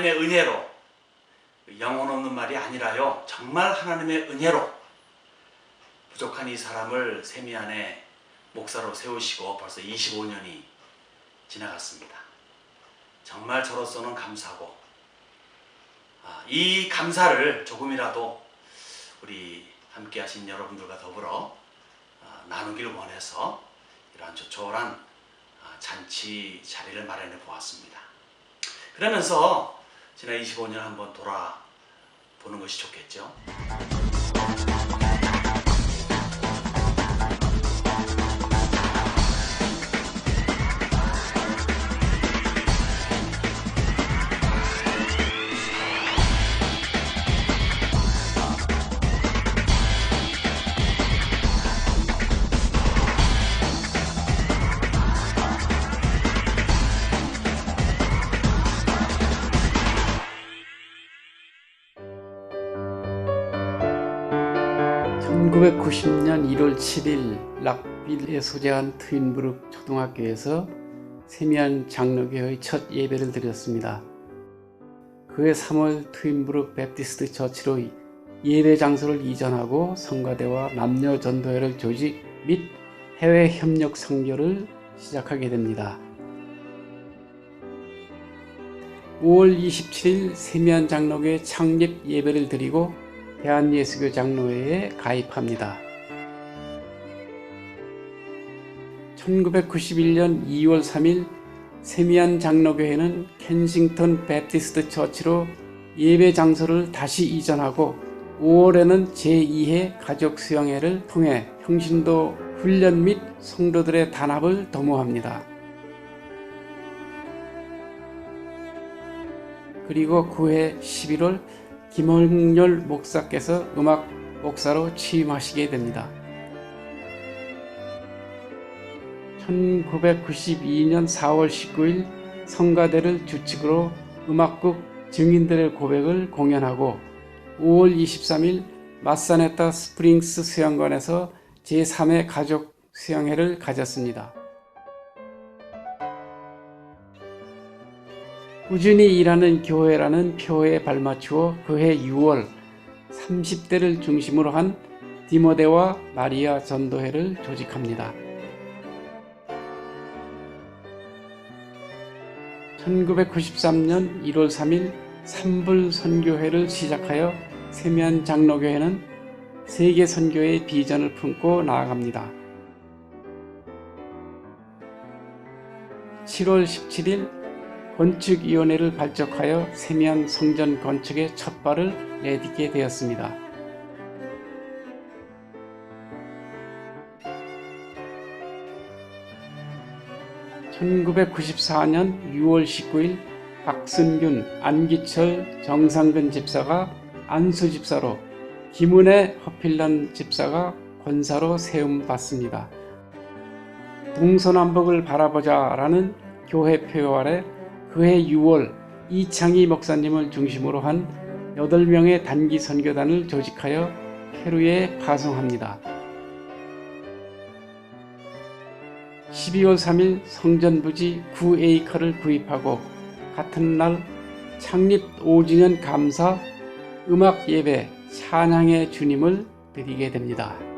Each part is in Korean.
하나님의 은혜로 영혼 없는 말이 아니라요. 정말 하나님의 은혜로 부족한 이 사람을 세미 안에 목사로 세우시고 벌써 25년이 지나갔습니다. 정말 저로서는 감사하고 아, 이 감사를 조금이라도 우리 함께 하신 여러분들과 더불어 아, 나누길 원해서 이러한 조촐한 아, 잔치 자리를 마련해 보았습니다. 그러면서 지난 25년 한번 돌아보는 것이 좋겠죠. (1990년 1월 7일) 락빌에 소재한 트윈브룩 초등학교에서 세미한 장로교의 첫 예배를 드렸습니다. 그해 3월 트윈브룩 베프티스트 처치로 예배 장소를 이전하고 성가대와 남녀 전도회를 조직 및 해외 협력 선교를 시작하게 됩니다. 5월 27일 세미한 장로교회 창립 예배를 드리고 대한예수교 장로회에 가입합니다. 1991년 2월 3일 세미안 장로교회는 켄싱턴 베프티스트 처치로 예배 장소를 다시 이전하고 5월에는 제2회 가족 수양회를 통해 평신도 훈련 및 성도들의 단합을 도모합니다. 그리고 9회 11월 김홍렬 목사께서 음악 목사로 취임하시게 됩니다. 1992년 4월 19일 성가대를 주축으로 음악국 증인들의 고백을 공연하고 5월 23일 마사네타 스프링스 수영관에서 제3회 가족 수영회를 가졌습니다. 꾸준히 일하는 교회라는 표에 발맞추어 그해 6월 30대를 중심으로 한 디모데와 마리아 전도회를 조직합니다. 1993년 1월 3일 삼불 선교회를 시작하여 세면 장로교회는 세계 선교의 비전을 품고 나아갑니다. 7월 17일 건축위원회를 발족하여 세미안 성전 건축의 첫 발을 내딛게 되었습니다. (1994년 6월 19일) 박순균, 안기철, 정상근 집사가 안수 집사로 김은혜 허필란 집사가 권사로 세움받습니다. 동서남북을 바라보자 라는 교회 표어 아래 그해 6월 이창희 목사님을 중심으로 한 8명의 단기 선교단을 조직하여 페루에 파송합니다. 12월 3일 성전 부지 9에이커를 구입하고 같은 날 창립 5주년 감사 음악 예배 찬양의 주님을 드리게 됩니다.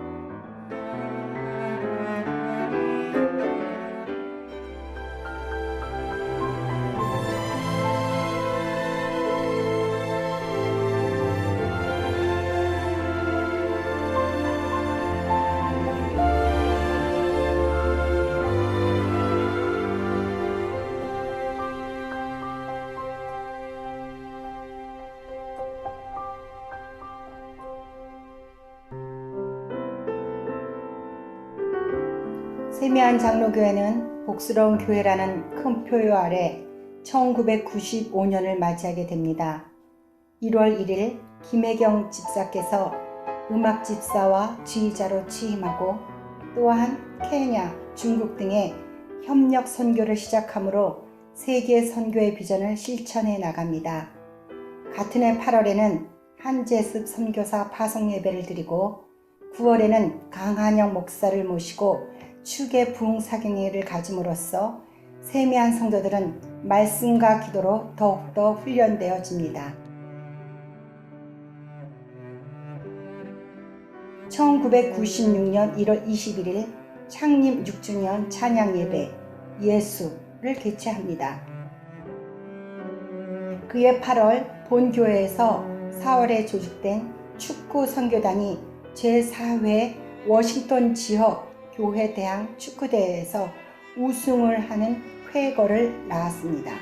세미한 장로교회는 복스러운 교회라는 큰 표요 아래 1995년을 맞이하게 됩니다. 1월 1일 김혜경 집사께서 음악 집사와 지휘자로 취임하고 또한 케냐, 중국 등의 협력 선교를 시작하므로 세계 선교의 비전을 실천해 나갑니다. 같은 해 8월에는 한재습 선교사 파송 예배를 드리고 9월에는 강한영 목사를 모시고 축의 부흥 사경회를 가짐으로써 세미한 성도들은 말씀과 기도로 더욱더 훈련되어집니다. 1996년 1월 21일 창립 6주년 찬양 예배 예수를 개최합니다. 그해 8월 본교회에서 4월에 조직된 축구 선교단이 제4회 워싱턴 지역 교회 대항 축구대회에서 우승을 하는 쾌거를 낳았습니다.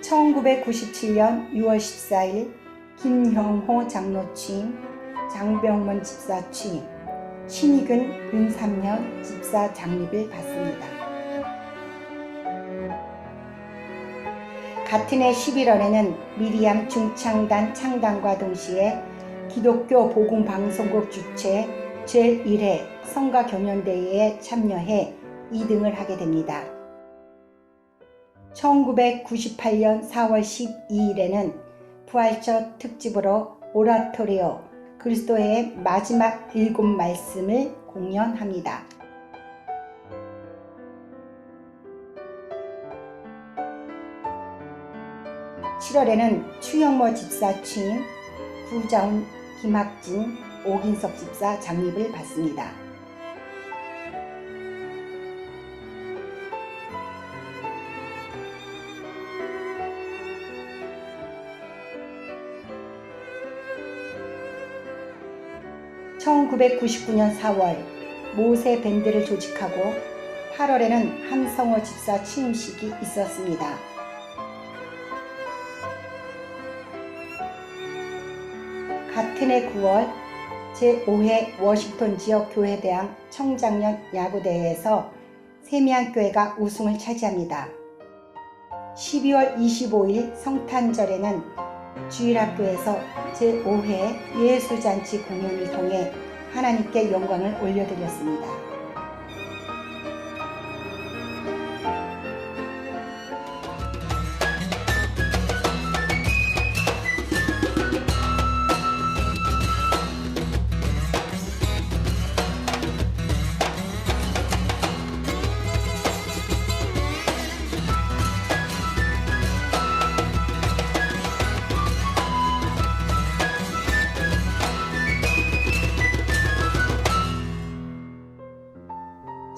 1997년 6월 14일 김형호 장로 취임, 장병문 집사 취임, 신익은 윤삼년 집사 장립을 받습니다. 같은 해 11월에는 미리암 중창단 창단과 동시에 기독교 복음방송국 주최 제1회 성가 경연대회에 참여해 2등을 하게 됩니다. 1998년 4월 12일에는 부활절 특집으로 오라토리오 그리스도의 마지막 일곱 말씀을 공연합니다. 7월에는 추영모 집사 취임, 구자훈, 김학진, 오긴석 집사 장립을 받습니다. (1999년 4월) 모세 밴드를 조직하고 8월에는 함성호 집사 취임식이 있었습니다. 같은 해 9월 제5회 워싱턴 지역 교회 대항 청장년 야구대회에서 세미한 교회가 우승을 차지합니다. 12월 25일 성탄절에는 주일학교에서 제5회 예수잔치 공연을 통해 하나님께 영광을 올려드렸습니다.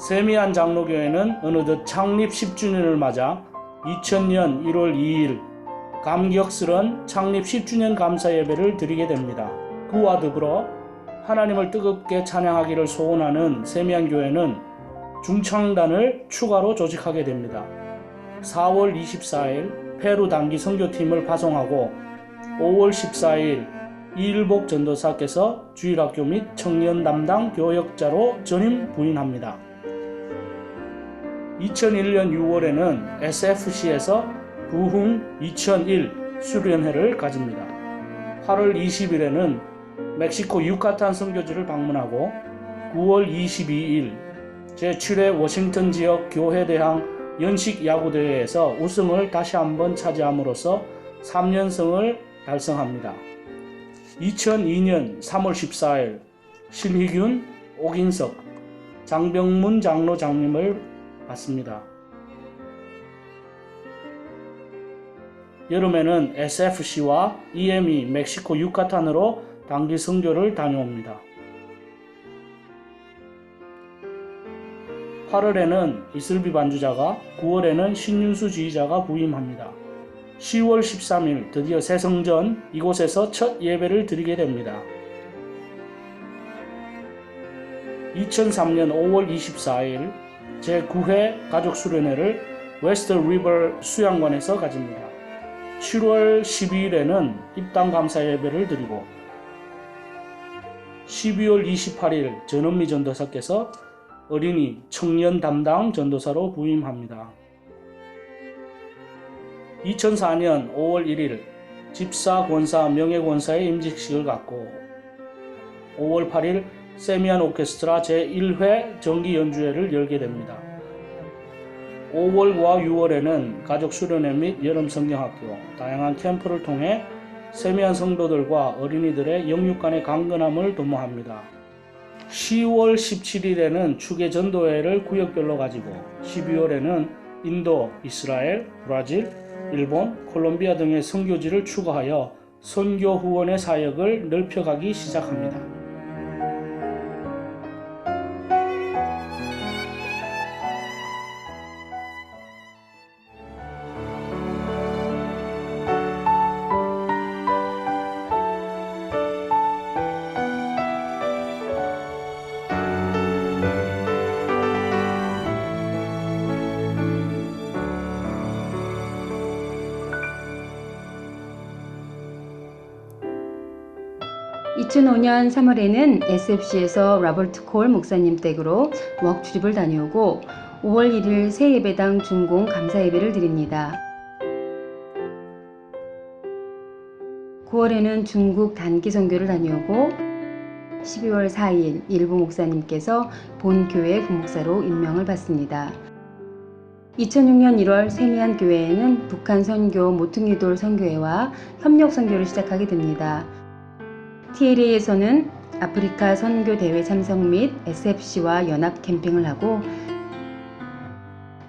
세미한 장로교회는 어느덧 창립 10주년을 맞아 2000년 1월 2일 감격스런 창립 10주년 감사 예배를 드리게 됩니다. 그와 더불어 하나님을 뜨겁게 찬양하기를 소원하는 세미한 교회는 중창단을 추가로 조직하게 됩니다. 4월 24일 페루 단기 선교팀을 파송하고 5월 14일 이일복 전도사께서 주일학교 및 청년 담당 교역자로 전임 부임합니다. 2001년 6월에는 SFC에서 부흥 2001 수련회를 가집니다. 8월 20일에는 멕시코 유카탄 선교지를 방문하고 9월 22일 제7회 워싱턴 지역 교회 대항 연식 야구 대회에서 우승을 다시 한번 차지함으로써 3연승을 달성합니다. 2002년 3월 14일 신희균, 오긴석, 장병문 장로 장님을 받습니다. 여름에는 SFC와 EME 멕시코 유카탄으로 단기 선교를 다녀옵니다. 8월에는 이슬비 반주자가 9월에는 신윤수 지휘자가 부임합니다. 10월 13일 드디어 새성전 이곳에서 첫 예배를 드리게 됩니다. 2003년 5월 24일 제9회 가족 수련회를 웨스트 리버 수양관에서 가집니다. 7월 12일에는 입당 감사 예배를 드리고 12월 28일 전원미 전도사께서 어린이 청년 담당 전도사로 부임합니다. 2004년 5월 1일 집사 권사 명예 권사의 임직식을 갖고 5월 8일 세미안 오케스트라 제1회 정기 연주회를 열게 됩니다. 5월과 6월에는 가족 수련회 및 여름 성경학교, 다양한 캠프를 통해 세미안 성도들과 어린이들의 영육 간의 강건함을 도모합니다. 10월 17일에는 축의 전도회를 구역별로 가지고 12월에는 인도, 이스라엘, 브라질, 일본, 콜롬비아 등의 선교지를 추가하여 선교 후원의 사역을 넓혀가기 시작합니다. 이천오 년 3월에는 SFC에서 라버트 콜 목사님 댁으로 웍 출입을 다녀오고 5월 1일 새 예배당 준공 감사 예배를 드립니다. 9월에는 중국 단기 선교를 다녀오고 12월 4일 일부 목사님께서 본 교회 부목사로 임명을 받습니다. 2006년 1월 세미안 교회에는 북한 선교 모퉁이돌 선교회와 협력 선교를 시작하게 됩니다. TLA에서는 아프리카 선교 대회 참석 및 SFC와 연합 캠핑을 하고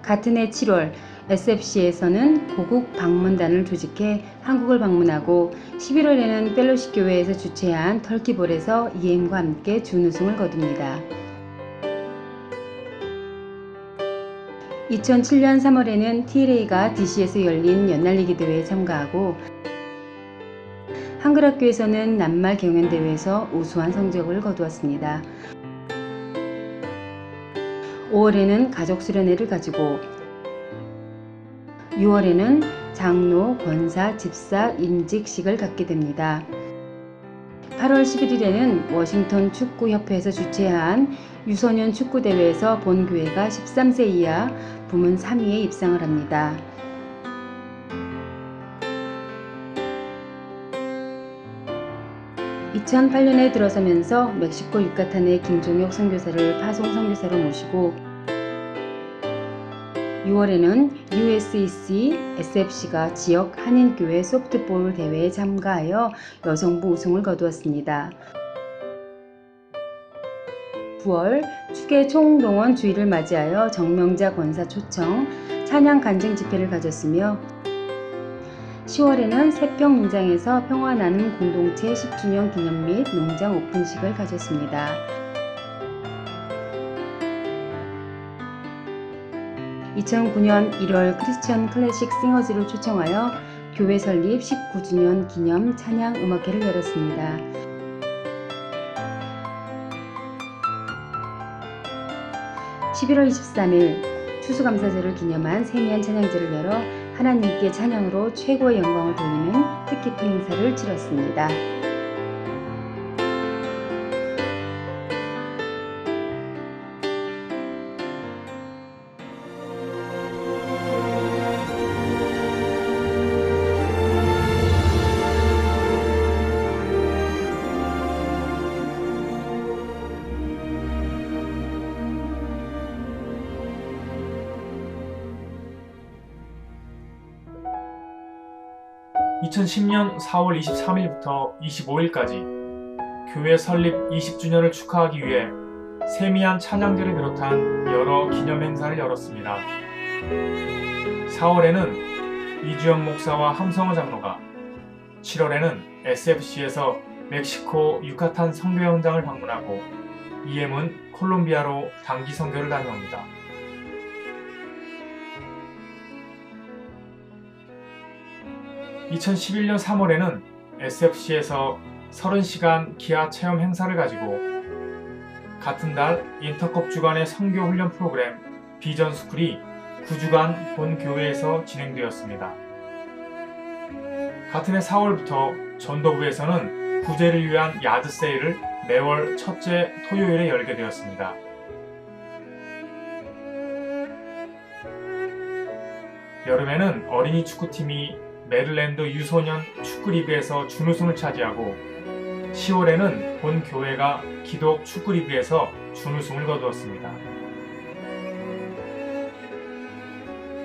같은 해 7월 SFC에서는 고국 방문단을 조직해 한국을 방문하고 11월에는 펠로시 교회에서 주최한 터키볼에서 EM과 함께 준우승을 거둡니다. 2007년 3월에는 TLA가 DC에서 열린 연날리기 대회에 참가하고 한글학교에서는 낱말 경연대회에서 우수한 성적을 거두었습니다. 5월에는 가족 수련회를 가지고 6월에는 장로, 권사, 집사 임직식을 갖게 됩니다. 8월 11일에는 워싱턴 축구협회에서 주최한 유소년 축구대회에서 본교회가 13세 이하 부문 3위에 입상을 합니다. 2008년에 들어서면서 멕시코 유카탄의 김종혁 선교사를 파송 선교사로 모시고 6월에는 USEC SFC가 지역 한인교회 소프트볼 대회에 참가하여 여성부 우승을 거두었습니다. 9월 축의 총동원 주의를 맞이하여 정명자 권사 초청 찬양 간증 집회를 가졌으며 10월에는 새평 농장에서 평화나는 공동체 10주년 기념 및 농장 오픈식을 가졌습니다. (2009년 1월) 크리스천 클래식 싱어즈를 초청하여 교회 설립 19주년 기념 찬양 음악회를 열었습니다. (11월 23일) 추수감사절을 기념한 세미한 찬양제를 열어 하나님께 찬양으로 최고의 영광을 돌리는 뜻깊은 행사를 치렀습니다. (2010년 4월 23일부터 25일까지) 교회 설립 20주년을 축하하기 위해 세미한 찬양제를 비롯한 여러 기념 행사를 열었습니다. 4월에는 이주영 목사와 함성호 장로가 7월에는 SFC에서 멕시코 유카탄 선교 현장을 방문하고 EM은 콜롬비아로 단기 선교를 다녀옵니다. (2011년 3월에는) SFC에서 30시간 기아 체험 행사를 가지고 같은 달 인터컵 주간의 선교 훈련 프로그램 비전 스쿨이 9주간 본 교회에서 진행되었습니다. 같은 해 4월부터 전도부에서는 구제를 위한 야드 세일을 매월 첫째 토요일에 열게 되었습니다. 여름에는 어린이 축구팀이 메릴랜드 유소년 축구리그에서 준우승을 차지하고 10월에는 본 교회가 기독 축구리그에서 준우승을 거두었습니다.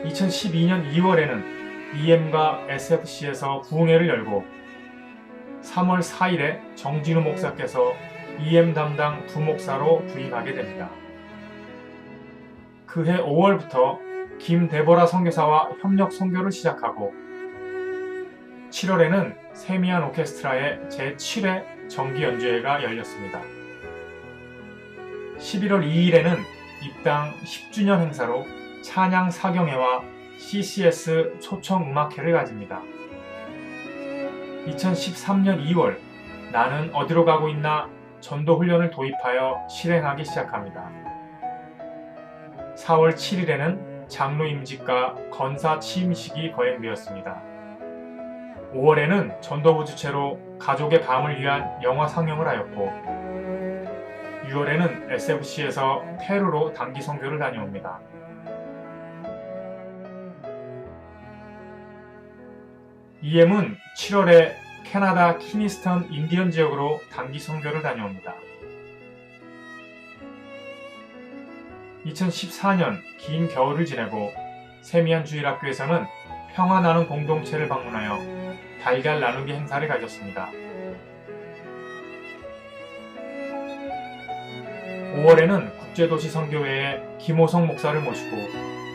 2012년 2월에는 EM과 SFC에서 부흥회를 열고 3월 4일에 정진우 목사께서 EM 담당 부목사로 부임하게 됩니다. 그해 5월부터 김대보라 선교사와 협력 선교를 시작하고 7월에는 세미안 오케스트라의 제7회 정기 연주회가 열렸습니다. 11월 2일에는 입당 10주년 행사로 찬양 사경회와 CCS 초청 음악회를 가집니다. 2013년 2월 나는 어디로 가고 있나 전도 훈련을 도입하여 실행하기 시작합니다. 4월 7일에는 장로 임직과 건사 취임식이 거행되었습니다. 5월에는 전도부 주최로 가족의 밤을 위한 영화 상영을 하였고 6월에는 SFC에서 페루로 단기 선교를 다녀옵니다. EM은 7월에 캐나다 키니스턴 인디언 지역으로 단기 선교를 다녀옵니다. 2014년 긴 겨울을 지내고 세미안 주일학교에서는 평화 나눔 공동체를 방문하여 달걀 나누기 행사를 가졌습니다. 5월에는 국제도시 선교회에 김호성 목사를 모시고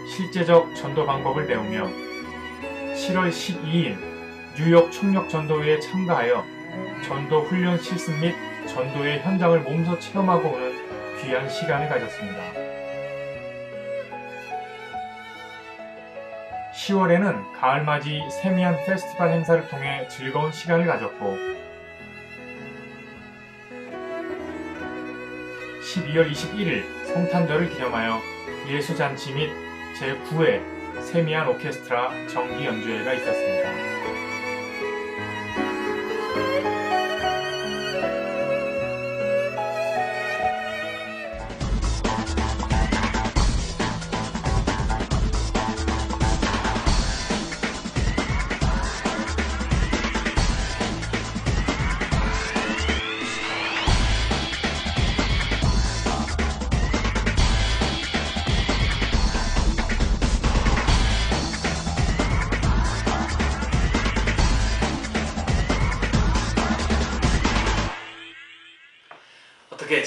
실제적 전도 방법을 배우며 7월 12일 뉴욕 총력 전도회에 참가하여 전도 훈련 실습 및 전도의 현장을 몸소 체험하고 오는 귀한 시간을 가졌습니다. 10월에는 가을맞이 세미안 페스티벌 행사를 통해 즐거운 시간을 가졌고 12월 21일 성탄절을 기념하여 예수잔치 및 제9회 세미안 오케스트라 정기 연주회가 있었습니다.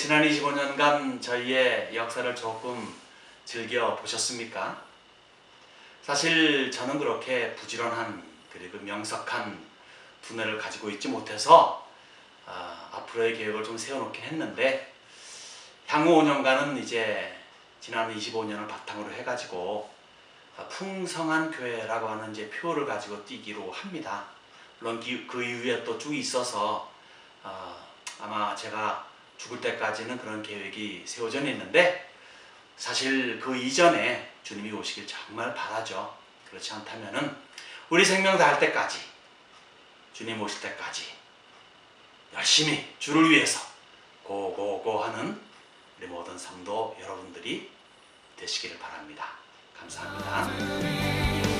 지난 25년간 저희의 역사를 조금 즐겨 보셨습니까? 사실 저는 그렇게 부지런한 그리고 명석한 두뇌를 가지고 있지 못해서 아, 앞으로의 계획을 좀 세워놓긴 했는데 향후 5년간은 이제 지난 25년을 바탕으로 해가지고 아, 풍성한 교회라고 하는 이제 표를 가지고 뛰기로 합니다. 물론 기- 그 이후에 또 쭉 있어서 아, 아마 제가 죽을 때까지는 그런 계획이 세워져 있는데 사실 그 이전에 주님이 오시길 정말 바라죠. 그렇지 않다면은 우리 생명 다할 때까지 주님 오실 때까지 열심히 주를 위해서 고고고 하는 우리 모든 성도 여러분들이 되시기를 바랍니다. 감사합니다.